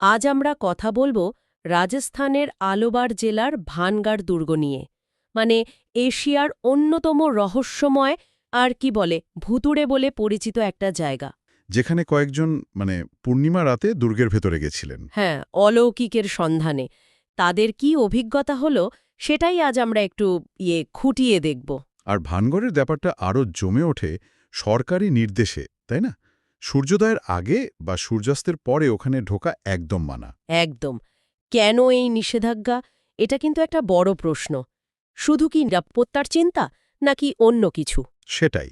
আজ আমরা কথা বলব রাজস্থানের আলোবার জেলার ভানগাড় দুর্গ নিয়ে মানে এশিয়ার অন্যতম রহস্যময় আর কি বলে ভুতুড়ে বলে পরিচিত একটা জায়গা। যেখানে কয়েকজন মানে পূর্ণিমা রাতে দুর্গের ভেতরে গেছিলেন। হ্যাঁ অলৌকিকের সন্ধানে। তাদের কি অভিজ্ঞতা হলো সেটাই আজ আমরা একটু ইয়ে খুঁটিয়ে দেখব। আর ভানগড়ের ব্যাপারটা আরও জমে ওঠে সরকারি নির্দেশে তাই না? সূর্যোদয়ের আগে বা সূর্যাস্তের পরে ওখানে ঢোকা একদম মানা। একদম। কেন এই নিষেধাজ্ঞা? এটা কিন্তু একটা বড় প্রশ্ন। শুধু কি নিরাপত্তার চিন্তা নাকি অন্য কিছু? সেটাই।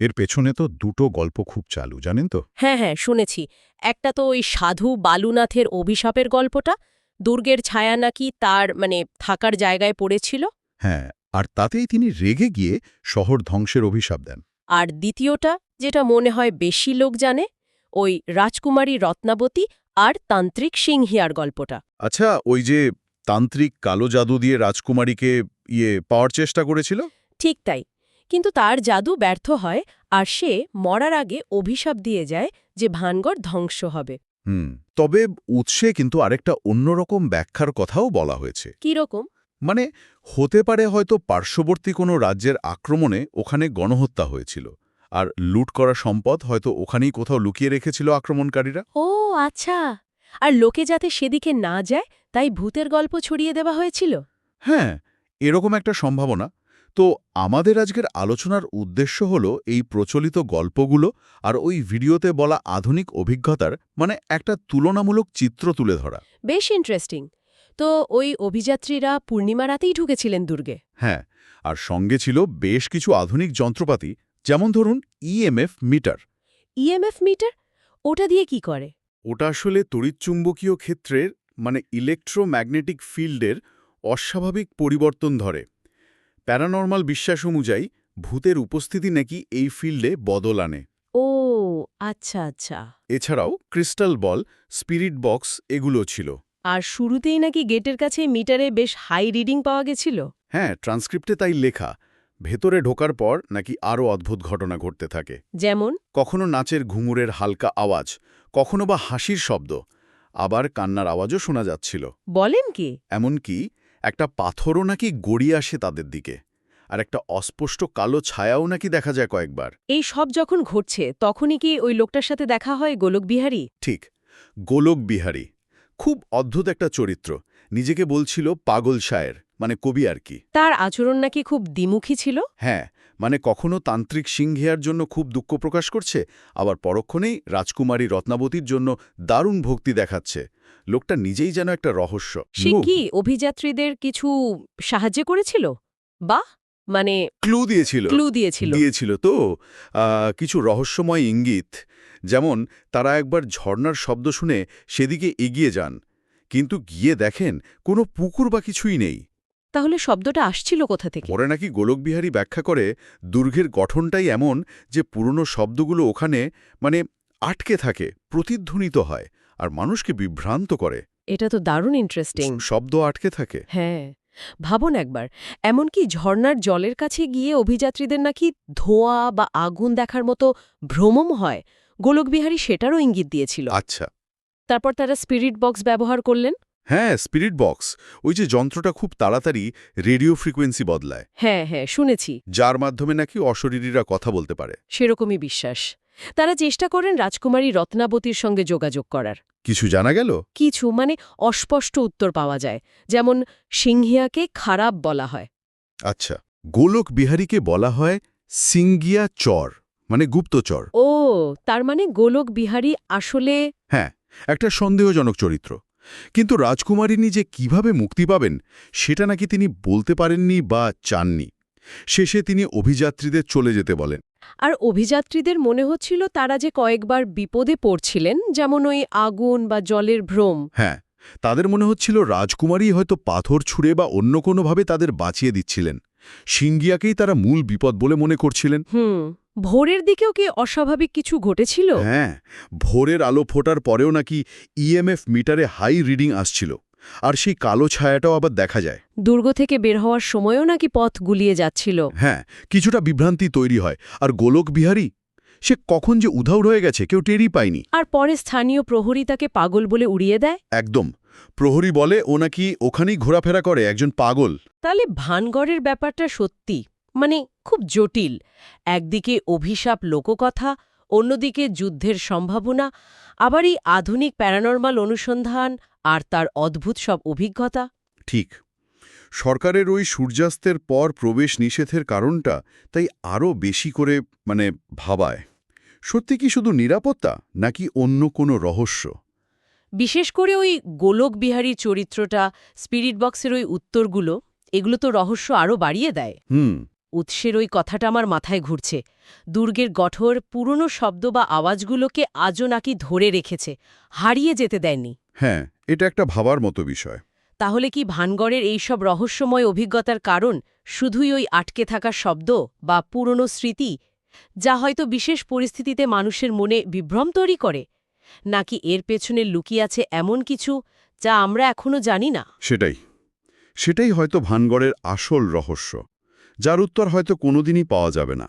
এর পেছনে তো দুটো গল্প খুব চালু জানেন তো? হ্যাঁ হ্যাঁ শুনেছি। একটা তো ওই সাধু বালুনাথের অভিশাপের গল্পটা দুর্গের ছায়া নাকি তার মানে থাকার জায়গায় পড়েছিল। হ্যাঁ আর তাতেই তিনি রেগে গিয়ে শহর ধ্বংসের অভিশাপ দেন। আর দ্বিতীয়টা যেটা মনে হয় বেশি লোক জানে ওই রাজকুমারী রত্নাবতী আর তান্ত্রিক সিংহিয়ার গল্পটা। আচ্ছা ওই যে তান্ত্রিক কালো জাদু দিয়ে রাজকুমারীকে ইয়ে পাওয়ার চেষ্টা করেছিল? ঠিক তাই। কিন্তু তার জাদু ব্যর্থ হয় আর সে মরার আগে অভিশাপ দিয়ে যায় যে ভানগড় ধ্বংস হবে। হুম তবে উৎসে কিন্তু আরেকটা অন্যরকম ব্যাখ্যার কথাও বলা হয়েছে। কীরকম? মানে হতে পারে হয়তো পার্শ্ববর্তী কোনো রাজ্যের আক্রমণে ওখানে গণহত্যা হয়েছিল আর লুট করা সম্পদ হয়তো ওখানেই কোথাও লুকিয়ে রেখেছিল আক্রমণকারীরা। ও আচ্ছা। আর লোকে যাতে সেদিকে না যায় তাই ভূতের গল্প ছড়িয়ে দেওয়া হয়েছিল? হ্যাঁ এরকম একটা সম্ভাবনা। তো আমাদের আজকের আলোচনার উদ্দেশ্য হল এই প্রচলিত গল্পগুলো আর ওই ভিডিওতে বলা আধুনিক অভিজ্ঞতার মানে একটা তুলনামূলক চিত্র তুলে ধরা। বেশ ইন্টারেস্টিং তো ওই অভিযাত্রীরা পূর্ণিমা রাতেই ঢুকেছিলেন দুর্গে। হ্যাঁ আর সঙ্গে ছিল বেশ কিছু আধুনিক যন্ত্রপাতি যেমন ধরুন ইএমএফ মিটার ইএমএফ মিটার ওটা দিয়ে কি করে? ওটা আসলে তড়িৎচুম্বকীয় ক্ষেত্রের মানে ইলেকট্রোম্যাগনেটিক ফিল্ডের অস্বাভাবিক পরিবর্তন ধরে। প্যারানর্মাল বিশ্বাস অনুযায়ী ভূতের উপস্থিতি নাকি এই ফিল্ডে বদল আনে। ও আচ্ছা আচ্ছা। এছাড়াও ক্রিস্টাল বল স্পিরিট বক্স এগুলো ছিল। আর শুরুতেই নাকি গেটের কাছে মিটারে বেশ হাই রিডিং পাওয়া গেছিল? হ্যাঁ ট্রান্সক্রিপ্টে তাই লেখা। ভেতরে ঢোকার পর নাকি আরও অদ্ভুত ঘটনা ঘটতে থাকে। যেমন? কখনো নাচের ঘুঙুরের হালকা আওয়াজ কখনো বা হাসির শব্দ আবার কান্নার আওয়াজও শোনা যাচ্ছিল। বলেন কি? এমনকি একটা পাথরও নাকি গড়িয়ে আসে তাদের দিকে আর একটা অস্পষ্ট কালো ছায়াও নাকি দেখা যায় কয়েকবার। এই সব যখন ঘটছে তখনই কি ওই লোকটার সাথে দেখা হয় গোলকবিহারী? ঠিক গোলক বিহারী খুব অদ্ভুত একটা চরিত্র। নিজেকে বলছিল পাগল শায়ের মানে কবি আর কি। তার আচরণ নাকি খুব দ্বিমুখী ছিল? হ্যাঁ মানে কখনো তান্ত্রিক সিংহিয়ার জন্য খুব দুঃখ প্রকাশ করছে আবার পরক্ষণেই রাজকুমারী রত্নাবতীর জন্য দারুণ ভক্তি দেখাচ্ছে। লোকটা নিজেই যেন একটা রহস্য। সে কি অভিযাত্রীদের কিছু সাহায্য করেছিল? বা মানে ক্লু দিয়েছিল। ক্লু দিয়েছিল। দিয়েছিল তো। কিছু রহস্যময় ইঙ্গিত। যেমন তারা একবার ঝর্ণার শব্দ শুনে সেদিকে এগিয়ে যান কিন্তু গিয়ে দেখেন কোনো পুকুর বা কিছুই নেই। তাহলে শব্দটা আসছিল কোথা থেকে? পরে নাকি গোলকবিহারী ব্যাখ্যা করে দুর্গের গঠনটাই এমন যে পুরনো শব্দগুলো ওখানে মানে আটকে থাকে প্রতিধ্বনিত হয় আর মানুষকে বিভ্রান্ত করে। এটা তো দারুণ ইন্টারেস্টিং শব্দ আটকে থাকে। হ্যাঁ। ভাবুন একবার এমনকি ঝর্ণার জলের কাছে গিয়ে অভিযাত্রীদের নাকি ধোঁয়া বা আগুন দেখার মতো ভ্রমম হয়? গোলকবিহারী সেটারও ইঙ্গিত দিয়েছিল। আচ্ছা। তারপর তারা স্পিরিট বক্স ব্যবহার করলেন। হ্যাঁ স্পিরিট বক্স ওই যে যন্ত্রটা খুব তাড়াতাড়ি রেডিও ফ্রিকোয়েন্সি বদলায়। হ্যাঁ হ্যাঁ শুনেছি। যার মাধ্যমে নাকি অশরীরীরা কথা বলতে পারে। সেরকমই বিশ্বাস। তারা চেষ্টা করেন রাজকুমারী রত্নাবতীর সঙ্গে যোগাযোগ করার। কিছু জানা গেল? কিছু মানে অস্পষ্ট উত্তর পাওয়া যায়। যেমন সিংহিয়াকে খারাপ বলা হয়। আচ্ছা। গোলক বিহারীকে বলা হয় সিঙ্গিয়া চর। মানে গুপ্তচর। ও তার মানে গোলক বিহারী আসলে হ্যাঁ একটা সন্দেহজনক চরিত্র। কিন্তু রাজকুমারী যে কীভাবে মুক্তি পাবেন সেটা নাকি তিনি বলতে পারেননি বা চাননি। শেষে তিনি অভিযাত্রীদের চলে যেতে বলেন। আর অভিযাত্রীদের মনে হচ্ছিল তারা যে কয়েকবার বিপদে পড়ছিলেন যেমন ওই আগুন বা জলের ভ্রম। হ্যাঁ তাদের মনে হচ্ছিল রাজকুমারী হয়তো পাথর ছুঁড়ে বা অন্য কোনোভাবে তাদের বাঁচিয়ে দিচ্ছিলেন। সিঙ্গিয়াকেই তারা মূল বিপদ বলে মনে করছিলেন। হুম। ভোরের দিকেও কি অস্বাভাবিক কিছু ঘটেছিল? হ্যাঁ ভোরের আলো ফোটার পরেও নাকি ইএমএফ মিটারে হাই রিডিং আসছিল আর সেই কালো ছায়াটাও আবার দেখা যায়। দুর্গ থেকে বের হওয়ার সময়ও নাকি পথ গুলিয়ে যাচ্ছিল? হ্যাঁ কিছুটা বিভ্রান্তি তৈরি হয় আর গোলক বিহারী সে কখন যে উধাও রয়ে গেছে কেউ টেরই পায়নি। আর পরে স্থানীয় প্রহরী তাকে পাগল বলে উড়িয়ে দেয়? একদম প্রহরী বলে ও নাকি ওখানেই ঘোরাফেরা করে একজন পাগল। তাহলে ভানগড়ের ব্যাপারটা সত্যি। মানে খুব জটিল। একদিকে অভিশাপ লোককথা অন্যদিকে যুদ্ধের সম্ভাবনা আবার এই আধুনিক প্যারানর্মাল অনুসন্ধান আর তার অদ্ভুত সব অভিজ্ঞতা। ঠিক। সরকারের ওই সূর্যাস্তের পর প্রবেশ নিষেধের কারণটা তাই আরও বেশি করে মানে ভাবায়। সত্যি কি শুধু নিরাপত্তা নাকি অন্য কোনো রহস্য? বিশেষ করে ওই গোলক বিহারীর চরিত্রটা স্পিরিট বক্সের ওই উত্তরগুলো এগুলো তো রহস্য আরও বাড়িয়ে দেয়। হুম। উৎসের ওই কথাটা আমার মাথায় ঘুরছে। দুর্গের গঠর পুরনো শব্দ বা আওয়াজগুলোকে আজও নাকি ধরে রেখেছে। হারিয়ে যেতে দেয়নি। হ্যাঁ এটা একটা ভাবার মতো বিষয়। তাহলে কি ভানগড়ের এইসব রহস্যময় অভিজ্ঞতার কারণ শুধুই ওই আটকে থাকা শব্দ বা পুরনো স্মৃতি যা হয়তো বিশেষ পরিস্থিতিতে মানুষের মনে বিভ্রম তৈরি করে? নাকি এর পেছনে লুকিয়ে আছে এমন কিছু যা আমরা এখনও জানি না? সেটাই। সেটাই হয়তো ভানগড়ের আসল রহস্য। যার উত্তর হয়তো কোনোদিনই পাওয়া যাবে না।